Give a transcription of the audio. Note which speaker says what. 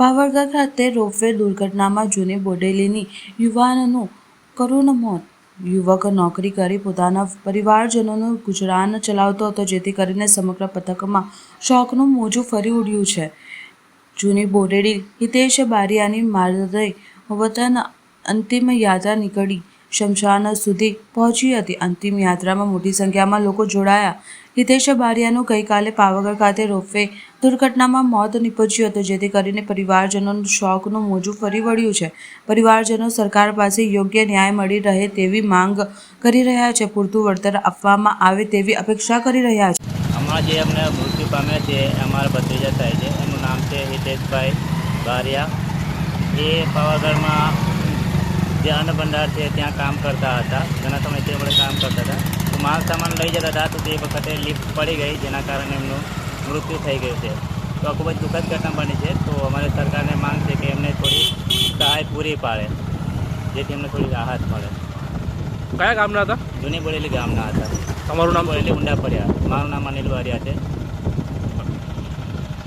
Speaker 1: પાવરગઢ ખાતે રોપવે દુર્ઘટનામાં જૂની બોડેલીની યુવાનનું કરુણ મોત. યુવક નોકરી કરી પોતાના પરિવારજનોનું ગુજરાન ચલાવતો હતો, જેથી કરીને સમગ્ર પથકમાં શોકનું મોજું ફરી ઉડ્યું છે. જૂની બોડેલી હિતેશ બારિયાની મારદય વતન અંતિમ યાત્રા નીકળી. શમશાન સુધી પહોંચી હતી. અંતિમ યાત્રામાં મોટી સંખ્યામાં લોકો જોડાયા. હિતેશ બારિયાનું ગઈકાલે પાવાગઢ ખાતે રોપવે દુર્ઘટનામાં મોત નીપજ્યું હતું, જેથી કરીને પરિવારજનોનું શોકનું મોજું ફરી વળ્યું છે. પરિવારજનો સરકાર પાસે યોગ્ય ન્યાય મળી રહે તેવી માંગ કરી રહ્યા છે. પૂરતું વળતર આપવામાં આવે તેવી અપેક્ષા કરી રહ્યા છે.
Speaker 2: હમણાં જે અમને મૃત્યુ પામ્યા છે અમારા ભત્રીજા થાય છે. એનું નામ છે હિતેશભાઈ બારિયા. એ પાવાગઢમાં જે અન્ન ભંડાર છે ત્યાં કામ કરતા હતા ઘણા તે વડે કામ કરતા હતા. તો માલ સામાન લઈ જતા હતા તો તે વખતે લિફ્ટ પડી ગઈ જેના કારણે એમનું મૃત્યુ થઈ ગયું છે. તો આ ખૂબ જ દુઃખદ ઘટના બની છે. તો અમારે સરકારને માંગ છે કે એમને થોડી સહાય પૂરી પાડે જેથી એમને થોડી રાહત મળે.
Speaker 3: કયા ગામના હતા?
Speaker 2: જૂની બોડેલી ગામના હતા.
Speaker 3: તમારું નામ
Speaker 2: બોડેલી ઊંડા પડ્યા. મારું નામ અનિલ વારિયા છે.